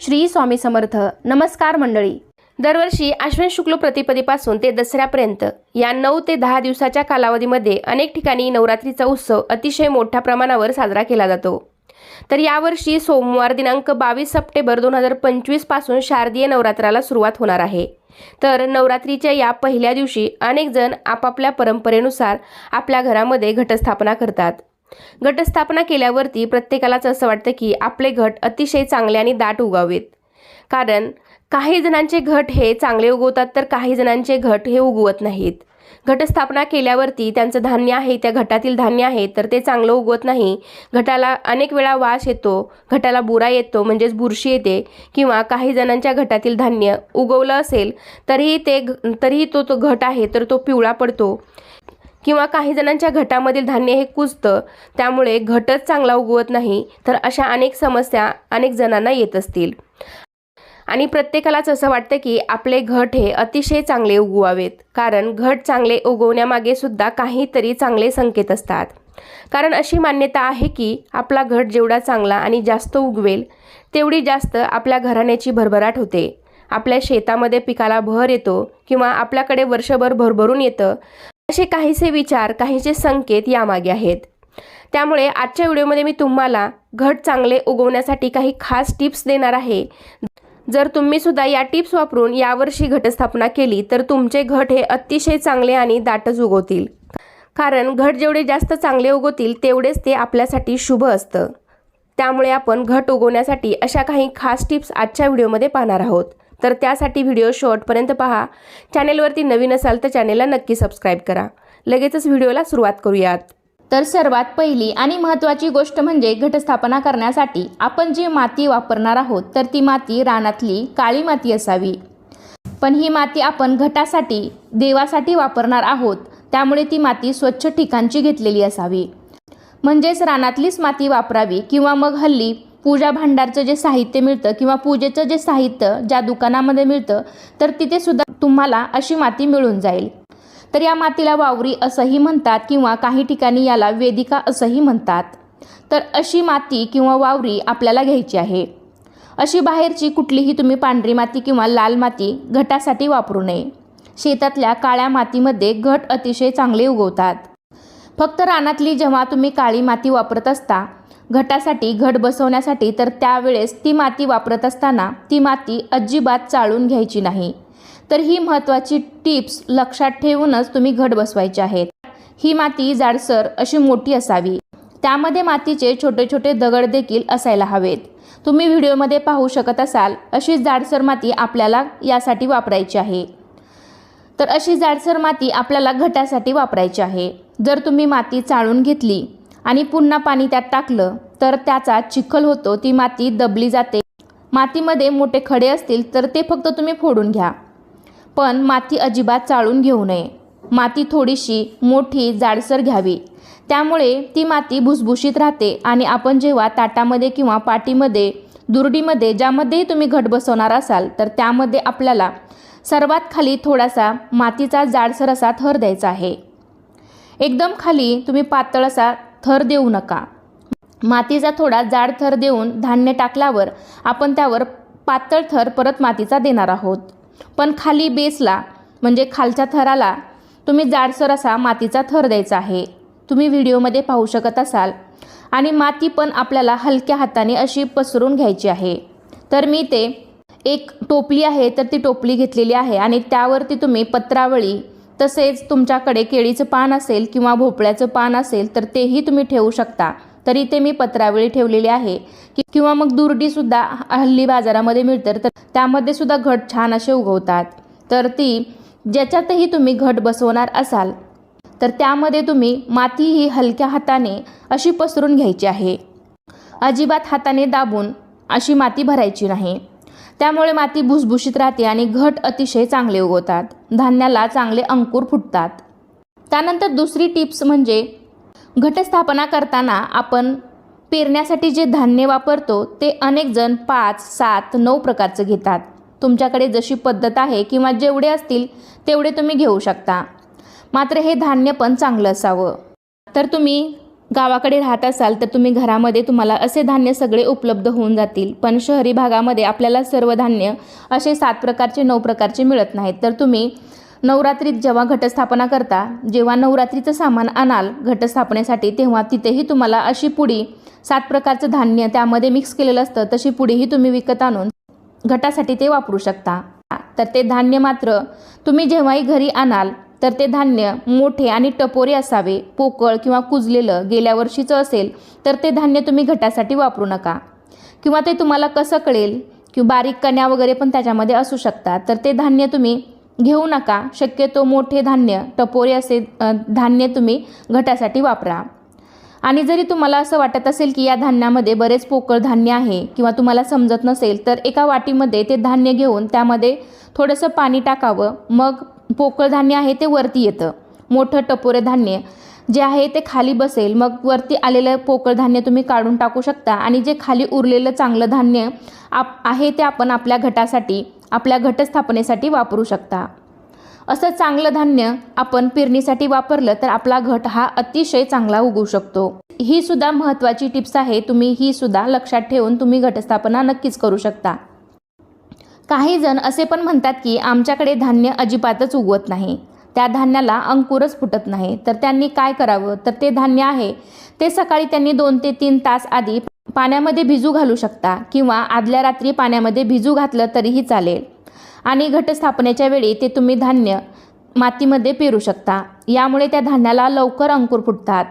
श्री स्वामी समर्थ. नमस्कार मंडळी. दरवर्षी आश्विन शुक्ल प्रतिपदेपासून ते दसऱ्यापर्यंत या नऊ ते दहा दिवसाच्या कालावधीमध्ये अनेक ठिकाणी नवरात्रीचा उत्सव अतिशय मोठ्या प्रमाणावर साजरा केला जातो. तर यावर्षी सोमवार दिनांक बावीस सप्टेंबर दोन हजार पंचवीसपासून शारदीय नवरात्राला सुरुवात होणार आहे. तर नवरात्रीच्या या पहिल्या दिवशी अनेक जण आपापल्या परंपरेनुसार आपल्या घरामध्ये घटस्थापना करतात. घटस्थापना केल्यावरती प्रत्येकालाच असं वाटतं की आपले घट अतिशय चांगले आणि दाट उगावेत. कारण काही जणांचे घट हे चांगले उगवतात तर काही जणांचे घट हे उगवत नाहीत. घटस्थापना केल्यावरती त्यांचं धान्य आहे त्या घटातील धान्य आहे तर ते चांगलं उगवत नाही. घटाला अनेक वेळा वास येतो घटाला बुरा येतो म्हणजेच बुरशी येते किंवा काही जणांच्या घटातील धान्य उगवलं असेल तरीही ते तरीही तो तो घट आहे तर तो पिवळा पडतो. किंवा काही जणांच्या घटामधील धान्य हे कुजतं त्यामुळे घटच चांगला उगवत नाही तर अशा अनेक समस्या अनेक जणांना येत असतील. आणि प्रत्येकालाच असं वाटतं की आपले घट हे अतिशय चांगले उगवावेत कारण घट चांगले उगवण्यामागे सुद्धा काहीतरी चांगले संकेत असतात. कारण अशी मान्यता आहे की आपला घट जेवढा चांगला आणि जास्त उगवेल तेवढी जास्त आपल्या घराण्याची भरभराट होते. आपल्या शेतामध्ये पिकाला भर येतो किंवा आपल्याकडे वर्षभर भरभरून येतं असे काहीसे विचार काहीसे संकेत यामागे आहेत. त्यामुळे आजच्या व्हिडिओमध्ये मी तुम्हाला घट चांगले उगवण्यासाठी काही खास टिप्स देणार आहे. जर तुम्ही सुद्धा या टिप्स वापरून यावर्षी घटस्थापना केली तर तुमचे घट हे अतिशय चांगले आणि दाटच उगवतील. कारण घट जेवढे जास्त चांगले उगवतील तेवढेच ते आपल्यासाठी शुभ असतं. त्यामुळे आपण घट उगवण्यासाठी अशा काही खास टिप्स आजच्या व्हिडिओमध्ये पाहणार आहोत. तर त्यासाठी व्हिडिओ शॉर्टपर्यंत पहा. चॅनेलवरती नवीन असाल तर चॅनेलला नक्की सबस्क्राईब करा. लगेचच व्हिडिओला सुरुवात करूयात. तर सर्वात पहिली आणि महत्त्वाची गोष्ट म्हणजे घटस्थापना करण्यासाठी आपण जी माती वापरणार आहोत तर ती माती रानातली काळी माती असावी. पण ही माती आपण घटासाठी देवासाठी वापरणार आहोत त्यामुळे ती माती स्वच्छ ठिकाणची घेतलेली असावी. म्हणजेच रानातलीच माती वापरावी किंवा मग हल्ली पूजा भांडारचं जे साहित्य मिळतं किंवा पूजेचं जे साहित्य ज्या दुकानामध्ये मिळतं तर तिथे सुद्धा तुम्हाला अशी माती मिळून जाईल. तर या मातीला वावरी असंही म्हणतात किंवा काही ठिकाणी याला वेदिका असंही म्हणतात. तर अशी माती किंवा वावरी आपल्याला घ्यायची आहे. अशी बाहेरची कुठलीही तुम्ही पांढरी माती किंवा लाल माती घटासाठी वापरू नये. शेतातल्या काळ्या मातीमध्ये घट अतिशय चांगले उगवतात. फक्त रानातली जेव्हा तुम्ही काळी माती वापरत असता घटासाठी घट बसवण्यासाठी तर त्यावेळेस ती माती वापरत असताना ती माती अजिबात चाळून घ्यायची नाही. तर ही महत्त्वाची टिप्स लक्षात ठेवूनच तुम्ही घट बसवायचे आहेत. ही माती जाडसर अशी मोठी असावी. त्यामध्ये मातीचे छोटे छोटे दगड देखील असायला हवेत. तुम्ही व्हिडिओमध्ये पाहू शकत असाल अशी जाडसर माती आपल्याला यासाठी वापरायची आहे. तर अशी जाडसर माती आपल्याला घटासाठी वापरायची आहे. जर तुम्ही माती चाळून घेतली आणि पुन्हा पाणी त्यात टाकलं तर त्याचा चिखल होतो ती माती दबली जाते. मातीमध्ये मोठे खडे असतील तर ते फक्त तुम्ही फोडून घ्या. पण माती अजिबात चाळून घेऊ नये. माती थोडीशी मोठी जाडसर घ्यावी. त्यामुळे ती माती भुसभुशीत राहते आणि आपण जेव्हा ताटामध्ये किंवा पाटीमध्ये दुरडीमध्ये ज्यामध्येही तुम्ही घट बसवणार असाल तर त्यामध्ये आपल्याला सर्वात खाली थोडासा मातीचा जाडसर असा थर द्यायचा आहे. एकदम खाली तुम्ही पातळ असा थर देऊ नका. मातीचा थोडा जाड थर देऊन धान्य टाकल्यावर आपण त्यावर पातळ थर परत मातीचा देणार आहोत. पण खाली बेसला म्हणजे खालच्या थराला तुम्ही जाडसर असा मातीचा थर द्यायचा आहे. तुम्ही व्हिडिओमध्ये पाहू शकत असाल. आणि माती पण आपल्याला हलक्या हाताने अशी पसरून घ्यायची आहे. तर मी ते एक टोपली आहे तर ती टोपली घेतलेली आहे आणि त्यावरती तुम्ही पत्रावळी तसेच तुमच्याकडे केळीचं पान असेल किंवा भोपळ्याचं पान असेल तर तेही तुम्ही ठेवू शकता. तरी ते मी पत्रावळी ठेवलेली आहे. कि किंवा मग दुर्डीसुद्धा हल्ली बाजारामध्ये मिळतं तर त्यामध्ये सुद्धा घट छान असे उगवतात. तर ती ज्याच्यातही तुम्ही घट बसवणार असाल तर त्यामध्ये तुम्ही माती ही हलक्या हाताने अशी पसरून घ्यायची आहे. अजिबात हाताने दाबून अशी माती भरायची नाही. त्यामुळे माती भुसभुशीत राहते आणि घट अतिशय चांगले उगवतात. धान्याला चांगले अंकुर फुटतात. त्यानंतर दुसरी टिप्स म्हणजे घटस्थापना करताना आपण पेरण्यासाठी जे धान्य वापरतो ते अनेकजण पाच सात नऊ प्रकारचं घेतात. तुमच्याकडे जशी पद्धत आहे किंवा जेवढे असतील तेवढे तुम्ही घेऊ शकता. मात्र हे धान्य पण चांगलं असावं. तर तुम्ही गावाकडे राहत असाल तर तुम्ही घरामध्ये तुम्हाला असे धान्य सगळे उपलब्ध होऊन जातील. पण शहरी भागामध्ये आपल्याला सर्व धान्य असे सात प्रकारचे नऊ प्रकारचे मिळत नाहीत. तर तुम्ही नवरात्रीत जेव्हा घटस्थापना करता जेव्हा नवरात्रीचं सामान आणाल घटस्थापनेसाठी तेव्हा तिथेही तुम्हाला अशी पुडी सात प्रकारचं धान्य त्यामध्ये मिक्स केलेलं असतं तशी पुडीही तुम्ही विकत आणून घटासाठी ते वापरू शकता. तर ते धान्य मात्र तुम्ही जेव्हाही घरी आणाल तर ते धान्य मोठे आणि टपोरे असावे पोकळ किंवा कुजलेलं गेल्या वर्षीचं असेल तर ते धान्य तुम्ही घटासाठी वापरू नका. किंवा ते तुम्हाला कसं कळेल? किंवा बारीक कण्या वगैरे पण त्याच्यामध्ये असू शकतात तर ते धान्य तुम्ही घेऊ नका. शक्यतो मोठे धान्य टपोरे असे धान्य तुम्ही घटासाठी वापरा. आणि जरी तुम्हाला असं वाटत असेल की या धान्यामध्ये बरेच पोकळ धान्य आहे किंवा तुम्हाला समजत नसेल तर एका वाटीमध्ये ते धान्य घेऊन त्यामध्ये थोडंसं पाणी टाकावं. मग पोकळ धान्य आहे ते वरती येतं. मोठं टपोरे धान्य जे आहे ते खाली बसेल. मग वरती आलेलं पोकळ धान्य तुम्ही काढून टाकू शकता आणि जे खाली उरलेलं चांगलं धान्य आप आहे ते आपण आपल्या घटासाठी आपल्या घटस्थापनेसाठी वापरू शकता. असं चांगलं धान्य आपण पेरणीसाठी वापरलं तर आपला घट हा अतिशय चांगला उगवू शकतो. ही सुद्धा महत्त्वाची टिप्स आहे. तुम्ही ही सुद्धा लक्षात ठेवून तुम्ही घटस्थापना नक्कीच करू शकता. काही जण असे पण म्हणतात की आमच्याकडे धान्य अजिबातच उगवत नाही. त्या धान्याला अंकुरच फुटत नाही. तर त्यांनी काय करावं? तर ते धान्य आहे. ते सकाळी त्यांनी दोन ते तीन तास आधी पाण्यामध्ये भिजू घालू शकता किंवा आदल्या रात्री पाण्यामध्ये भिजू घातलं तरीही चालेल. आणि घटस्थापनेच्या वेळी ते तुम्ही धान्य मातीमध्ये पेरू शकता. यामुळे त्या धान्याला लवकर अंकुर फुटतात.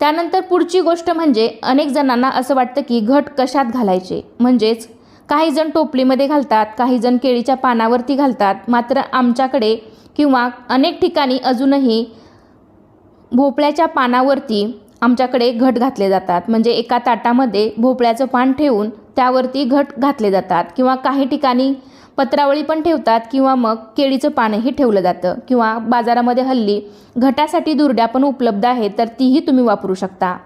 त्यानंतर पुढची गोष्ट म्हणजे अनेक जणांना असं वाटतं की घट कशात घालायचे? म्हणजेच काही जण टोपलीमध्ये घालतात काही जण केळीच्या पानावरती घालतात. मात्र आमच्याकडे किंवा अनेक ठिकाणी अजूनही भोपळ्याच्या पानावरती आमच्याकडे घट घातले जातात. म्हणजे एका ताटामध्ये भोपळ्याचं पान ठेवून त्यावरती घट घातले जातात. किंवा काही ठिकाणी पत्रावळी पण ठेवतात किंवा मग केळीचं पानही ठेवलं जातं. किंवा बाजारामध्ये हल्ली घटासाठी दुर्ड्या पण उपलब्ध आहेत तर तीही तुम्ही वापरू शकता.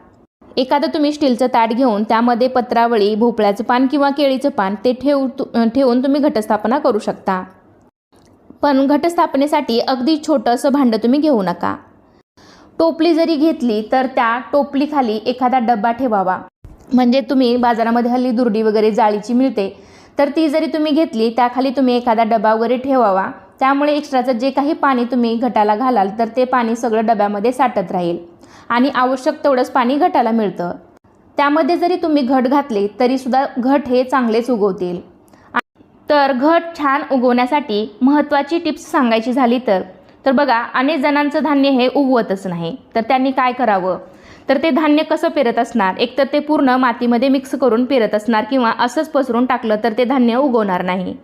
एखादं तुम्ही स्टीलचं ताट घेऊन त्यामध्ये पत्रावळी भोपळ्याचं पान किंवा केळीचं पान ते ठेव तु- ठेवून तुम्ही घटस्थापना करू शकता. पण घटस्थापनेसाठी अगदी छोटंसं भांडं तुम्ही घेऊ नका. टोपली जरी घेतली तर त्या टोपलीखाली एखादा डब्बा ठेवावा. म्हणजे तुम्ही बाजारामध्ये हल्ली दुर्डी वगैरे जाळीची मिळते तर ती जरी तुम्ही घेतली त्याखाली तुम्ही एखादा डबा वगैरे ठेवावा. त्यामुळे एक्स्ट्राचं जे काही पाणी तुम्ही घटाला घालाल तर ते पाणी सगळं डब्यामध्ये साठत राहील. आणि आवश्यक तेवढंच पाणी घटाला मिळतं. त्यामध्ये जरी तुम्ही घट घातले तरीसुद्धा घट हे चांगलेच उगवतील. तर घट छान उगवण्यासाठी महत्त्वाची टिप्स सांगायची झाली तर तर बघा अनेक जणांचं धान्य हे उगवतच नाही. तर त्यांनी काय करावं? तर ते धान्य कसं पेरत असणार? एक तर ते पूर्ण मातीमध्ये मिक्स करून पेरत असणार किंवा असंच पसरून टाकलं तर ते धान्य उगवणार नाही.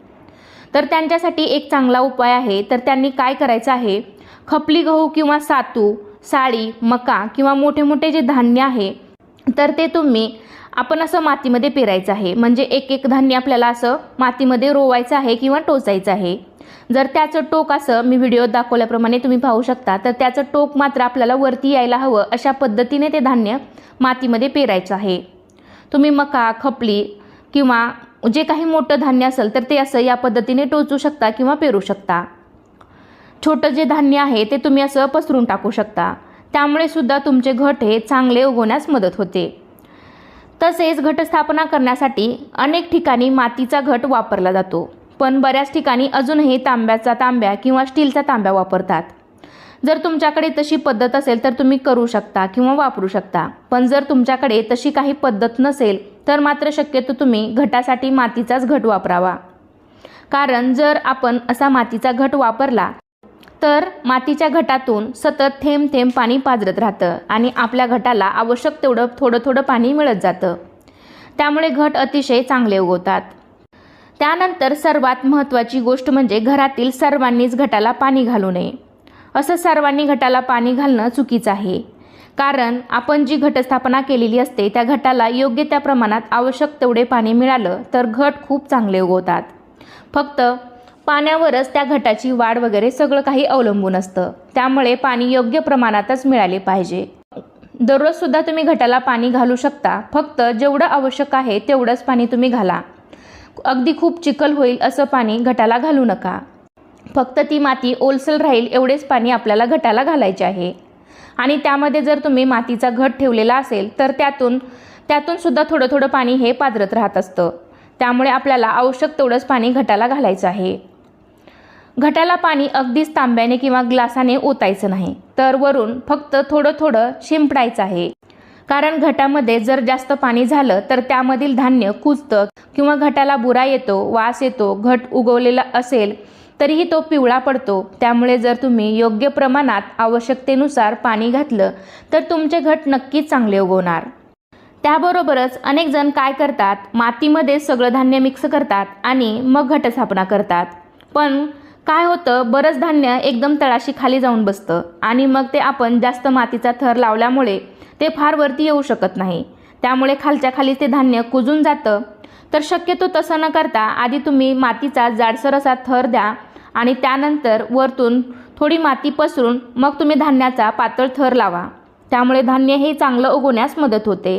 तर त्यांच्यासाठी एक चांगला उपाय आहे. तर त्यांनी काय करायचं आहे? खपली गहू किंवा सातू साळी मका किंवा मोठे मोठे जे धान्य आहे तर ते तुम्ही आपण असं मातीमध्ये पेरायचं आहे. म्हणजे एक एक धान्य आपल्याला असं मातीमध्ये रोवायचं आहे किंवा टोचायचं आहे. जर त्याचं टोक असं मी व्हिडिओत दाखवल्याप्रमाणे तुम्ही पाहू शकता तर त्याचं टोक मात्र आपल्याला वरती यायला हवं अशा पद्धतीने ते धान्य मातीमध्ये पेरायचं आहे. तुम्ही मका खपली किंवा जे काही मोठं धान्य असेल तर ते असं या पद्धतीने टोचू शकता किंवा पेरू शकता. छोटं जे धान्य आहे ते तुम्ही असं पसरून टाकू शकता. त्यामुळे सुद्धा तुमचे घट हे चांगले उगवण्यास मदत होते. तसेच घटस्थापना करण्यासाठी अनेक ठिकाणी मातीचा घट वापरला जातो. पण बऱ्याच ठिकाणी अजूनही तांब्याचा तांब्या किंवा स्टीलचा तांब्या वापरतात. जर तुमच्याकडे तशी पद्धत असेल तर तुम्ही करू शकता किंवा वापरू शकता. पण जर तुमच्याकडे तशी काही पद्धत नसेल तर मात्र शक्यतो तुम्ही घटासाठी मातीचाच घट वापरावा. कारण जर आपण असा मातीचा घट वापरला तर मातीच्या घटातून सतत थेंब थेंब पाणी पाजरत राहतं आणि आपल्या घटाला आवश्यक तेवढं थोडं थोडं पाणी मिळत जातं. त्यामुळे घट अतिशय चांगले उगवतात. त्यानंतर सर्वात महत्त्वाची गोष्ट म्हणजे घरातील सर्वांनीच घटाला पाणी घालू नये. असं सर्वांनी घटाला पाणी घालणं चुकीचं आहे. कारण आपण जी घटस्थापना केलेली असते त्या घटाला योग्य त्या प्रमाणात आवश्यक तेवढे पाणी मिळालं तर घट खूप चांगले उगवतात. फक्त पाण्यावरच त्या घटाची वाढ वगैरे सगळं काही अवलंबून असतं. त्यामुळे पाणी योग्य प्रमाणातच मिळाले पाहिजे. दररोजसुद्धा तुम्ही घटाला पाणी घालू शकता. फक्त जेवढं आवश्यक आहे तेवढंच पाणी तुम्ही घाला. अगदी खूप चिखल होईल असं पाणी घटाला घालू नका. फक्त ती माती ओलसर राहील एवढेच पाणी आपल्याला घटाला घालायचे आहे. आणि त्यामध्ये जर तुम्ही मातीचा घट ठेवलेला असेल तर त्यातून त्यातून सुद्धा थोडं थोडं पाणी हे पाजरत राहत असतं. त्यामुळे आपल्याला आवश्यक तेवढंच पाणी घटाला घालायचं आहे. घटाला पाणी अगदीच तांब्याने किंवा ग्लासाने ओतायचं नाही. तर वरून फक्त थोडं थोडं शिंपडायचं आहे. कारण घटामध्ये जर जास्त पाणी झालं तर त्यामधील धान्य कुजतं किंवा घटाला बुरा येतो वास येतो घट उगवलेला असेल तरीही तो पिवळा पडतो. त्यामुळे जर तुम्ही योग्य प्रमाणात आवश्यकतेनुसार पाणी घातलं तर तुमचे घट नक्कीच चांगले उगवणार. त्याबरोबरच अनेक जण काय करतात? मातीमध्ये सगळं धान्य मिक्स करतात आणि मग घटस्थापना करतात. पण काय होतं? बरंच धान्य एकदम तळाशी खाली जाऊन बसतं आणि मग ते आपण जास्त मातीचा थर लावल्यामुळे ते फार वरती येऊ शकत नाही. त्यामुळे खालच्या खाली ते धान्य कुजून जातं. तर शक्यतो तसं न करता आधी तुम्ही मातीचा जाडसर असा थर द्या आणि त्यानंतर वरतून थोडी माती पसरून मग तुम्ही धान्याचा पातळ थर लावा. त्यामुळे धान्य हे चांगलं उगवण्यास मदत होते.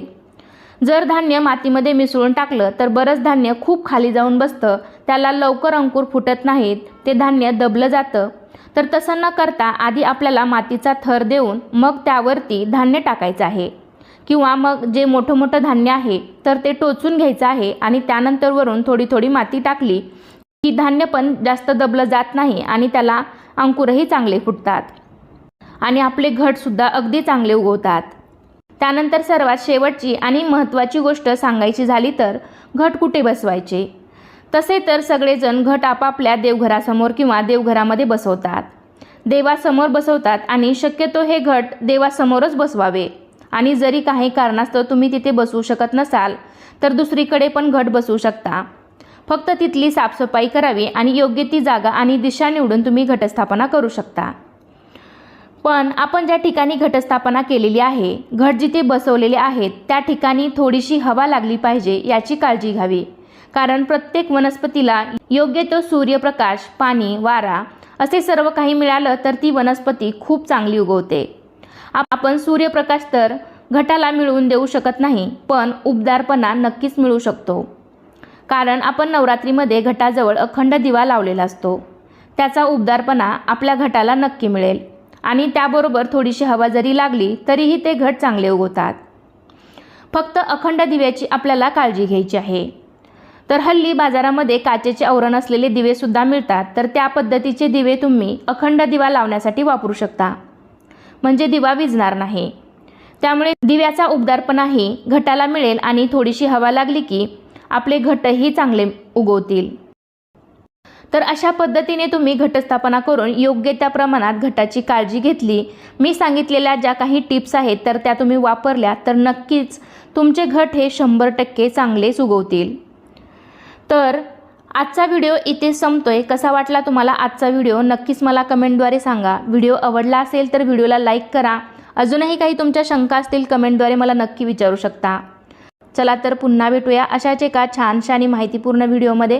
जर धान्य मातीमध्ये मिसळून टाकलं तर बरंच धान्य खूप खाली जाऊन बसतं. त्याला लवकर अंकुर फुटत नाहीत. ते धान्य दबलं जातं. तर तसं न करता आधी आपल्याला मातीचा थर देऊन मग त्यावरती धान्य टाकायचं आहे. किंवा मग जे मोठं मोठं धान्य आहे तर ते टोचून घ्यायचं आहे आणि त्यानंतर वरून थोडी थोडी माती टाकली की धान्य पण जास्त दबलं जात नाही आणि त्याला अंकुरही चांगले फुटतात. आणि आपले घटसुद्धा अगदी चांगले उगवतात. त्यानंतर सर्वात शेवटची आणि महत्त्वाची गोष्ट सांगायची झाली तर घट कुठे बसवायचे? तसे तर सगळेजण घट आपापल्या देवघरासमोर किंवा देवघरामध्ये बसवतात. देवासमोर बसवतात आणि शक्यतो हे घट देवासमोरच बसवावे. आणि जरी काही कारणास्तव तुम्ही तिथे बसवू शकत नसाल तर दुसरीकडे पण घट बसवू शकता. फक्त तिथली साफसफाई करावी आणि योग्य ती जागा आणि दिशा निवडून तुम्ही घटस्थापना करू शकता. पण आपण ज्या ठिकाणी घटस्थापना केलेली आहे घट जिथे बसवलेले आहेत त्या ठिकाणी थोडीशी हवा लागली पाहिजे याची काळजी घ्यावी. कारण प्रत्येक वनस्पतीला योग्य तो सूर्यप्रकाश पाणी वारा असे सर्व काही मिळालं तर ती वनस्पती खूप चांगली उगवते. आपण सूर्यप्रकाश तर घटाला मिळवून देऊ शकत नाही पण उबदारपणा नक्कीच मिळू शकतो. कारण आपण नवरात्रीमध्ये घटाजवळ अखंड दिवा लावलेला असतो. त्याचा उबदारपणा आपल्या घटाला नक्की मिळेल. आणि त्याबरोबर थोडीशी हवा जरी लागली तरीही ते घट चांगले उगवतात. फक्त अखंड दिव्याची आपल्याला काळजी घ्यायची आहे. तर हल्ली बाजारामध्ये काचेचे आवरण असलेले दिवेसुद्धा मिळतात तर त्या पद्धतीचे दिवे तुम्ही अखंड दिवा लावण्यासाठी वापरू शकता. म्हणजे दिवा विजणार नाही. त्यामुळे दिव्याचा उबदारपणाही घटाला मिळेल आणि थोडीशी हवा लागली की आपले घटही चांगले उगवतील. तर अशा पद्धतीने तुम्ही घटस्थापना करून योग्य त्या प्रमाणात घटाची काळजी घेतली. मी सांगितलेल्या ज्या काही टिप्स आहेत तर त्या तुम्ही वापरल्या तर नक्कीच तुमचे घट हे शंभर टक्के चांगलेच उगवतील तर आजचा व्हिडिओ इथे संपतोय. कसा वाटला तुम्हाला आजचा व्हिडिओ? नक्कीच मला कमेंटद्वारे सांगा. व्हिडिओ आवडला असेल तर व्हिडिओला लाईक करा. अजूनही काही तुमच्या शंका असतील कमेंटद्वारे मला नक्की विचारू शकता. चला तर पुन्हा भेटूया अशाच एका छानशा आणि माहितीपूर्ण व्हिडिओमध्ये.